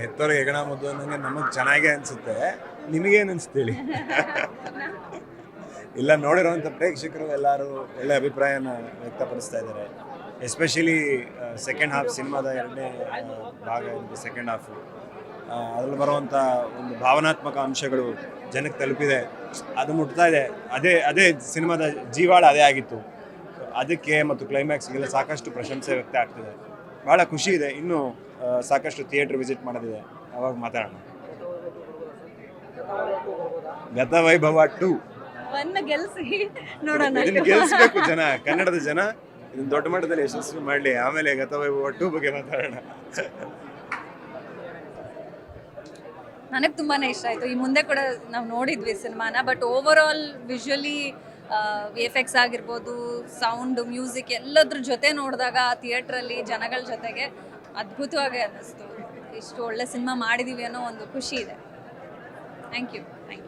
ಹೆತ್ತೋರಿಗೆ ಹೆಗಣ ಮುದ್ದು ಅನ್ನಂಗೆ ನಮಗೆ ಚೆನ್ನಾಗೇ ಅನಿಸುತ್ತೆ. ನಿಮಗೇನು ಅನಿಸ್ತೇಳಿ? ಇಲ್ಲ ನೋಡಿರುವಂಥ ಪ್ರೇಕ್ಷಕರು ಎಲ್ಲರೂ ಒಳ್ಳೆ ಅಭಿಪ್ರಾಯನ ವ್ಯಕ್ತಪಡಿಸ್ತಾ ಇದ್ದಾರೆ. ಎಸ್ಪೆಷಲಿ ಸೆಕೆಂಡ್ ಹಾಫ್ ಸಿನಿಮಾದ ಎರಡನೇ ಭಾಗ ಇದೆ ಸೆಕೆಂಡ್ ಹಾಫು ಅದರಲ್ಲಿ ಬರುವಂಥ ಒಂದು ಭಾವನಾತ್ಮಕ ಅಂಶಗಳು ಜನಕ್ಕೆ ತಲುಪಿದೆ. ಅದು ಮುಟ್ತಾ ಇದೆ. ಅದೇ ಅದೇ ಸಿನಿಮಾದ ಜೀವಾಳ ಅದೇ ಆಗಿತ್ತು. ಅದಕ್ಕೆ ಮತ್ತು ಕ್ಲೈಮ್ಯಾಕ್ಸ್ಗೆಲ್ಲ ಸಾಕಷ್ಟು ಪ್ರಶಂಸೆ ವ್ಯಕ್ತ ಆಗ್ತಿದೆ. ಭಾಳ ಖುಷಿ ಇದೆ. ಇನ್ನೂ ಸಾಕಷ್ಟು ಥಿಯೇಟ್ರ್ ವಿಸಿಟ್ ಮಾಡೋದಿದೆ. ಅವಾಗ ಮಾತಾಡೋಣ. ಗತ ವೈಭವ ಟು. ನೋಡೋಣ. ಇದನ್ನ ಗೆಲ್ಸ್ಬೇಕು ಜನ ಕನ್ನಡದ ಜನ. ಇದನ್ನ ದೊಡ್ಡ ಮಟ್ಟದಲ್ಲಿ ಯಶಸ್ವಿ ಮಾಡಲಿ. ಆಮೇಲೆ ಗತ ವೈಭವ ಟು ಬಗ್ಗೆ ಮಾತಾಡೋಣ. ನನಗೆ ತುಂಬಾನೇ ಇಷ್ಟ ಆಯಿತು. ಈ ಮುಂದೆ ಕೂಡ ನಾವು ನೋಡಿದ್ವಿ ಸಿನಿಮಾನ but over all visually V F X ಆಗಿರ್ಬೋದು ಸೌಂಡ್ ಮ್ಯೂಸಿಕ್ ಎಲ್ಲದ್ರ ಜೊತೆ ನೋಡಿದಾಗ ಆ ಥಿಯೇಟ್ರಲ್ಲಿ ಜನಗಳ ಜೊತೆಗೆ ಅದ್ಭುತವಾಗಿ ಅನ್ನಿಸ್ತು. ಇಷ್ಟು ಒಳ್ಳೆ ಸಿನಿಮಾ ಮಾಡಿದೀವಿ ಅನ್ನೋ ಒಂದು ಖುಷಿ ಇದೆ. Thank you thank you